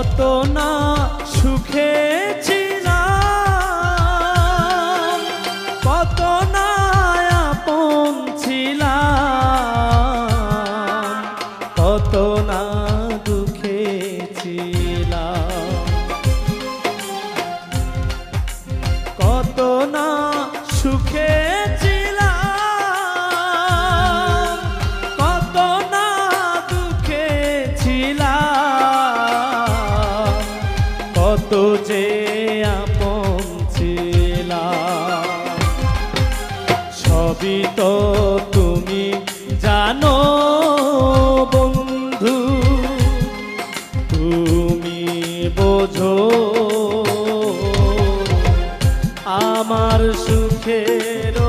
কত না সুখে কত না ছিলাম কত না সবই তো তুমি জানো বন্ধু। তুমি বোঝো আমার সুখের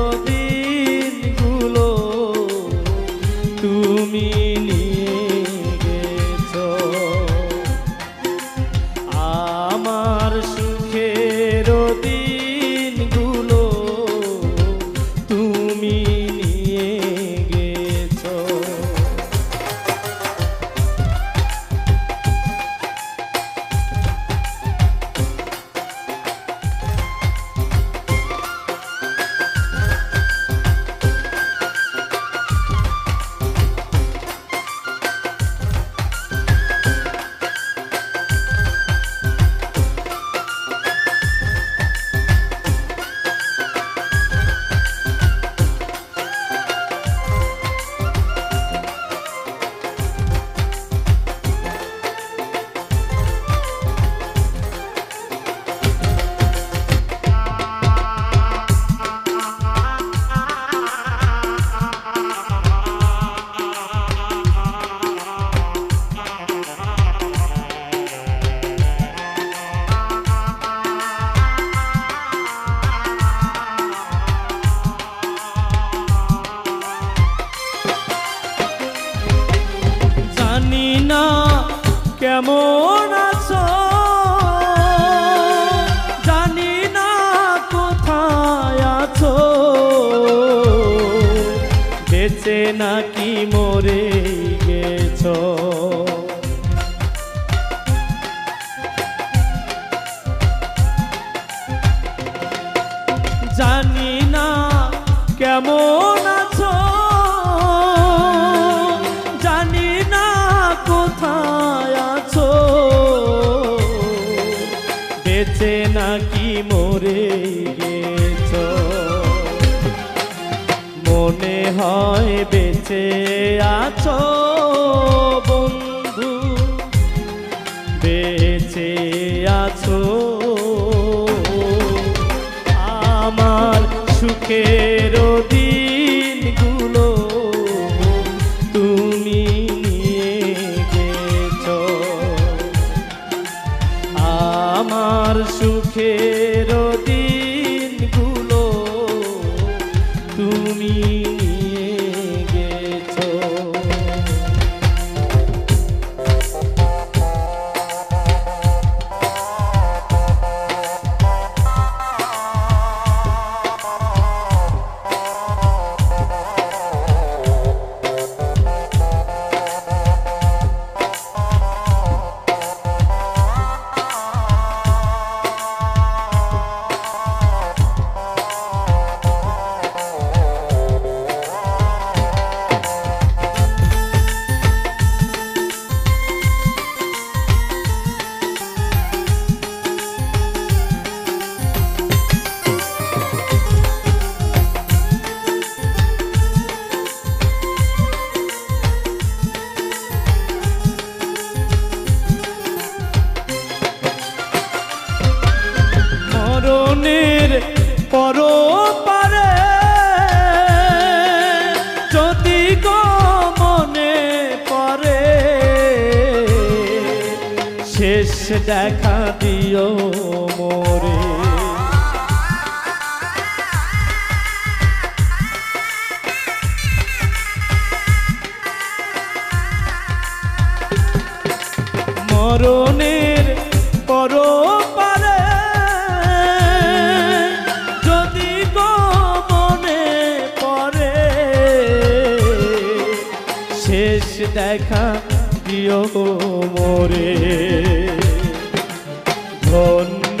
কেমন আছো? জানি না কোথায় আছো। বেঁচে নাকি মরে গেছো? জানি না কেমন আছো। হয় বেঁচে আছো বন্ধু? বেঁচে আছো। আমার সুখের দিনগুলো তুমি নিয়ে গেছো। আমার সুখের মরণের পর পারে যদি গো মনে পরে শেষ দেখা দিও মোরে। দেখা দিও মোরে। ধন্য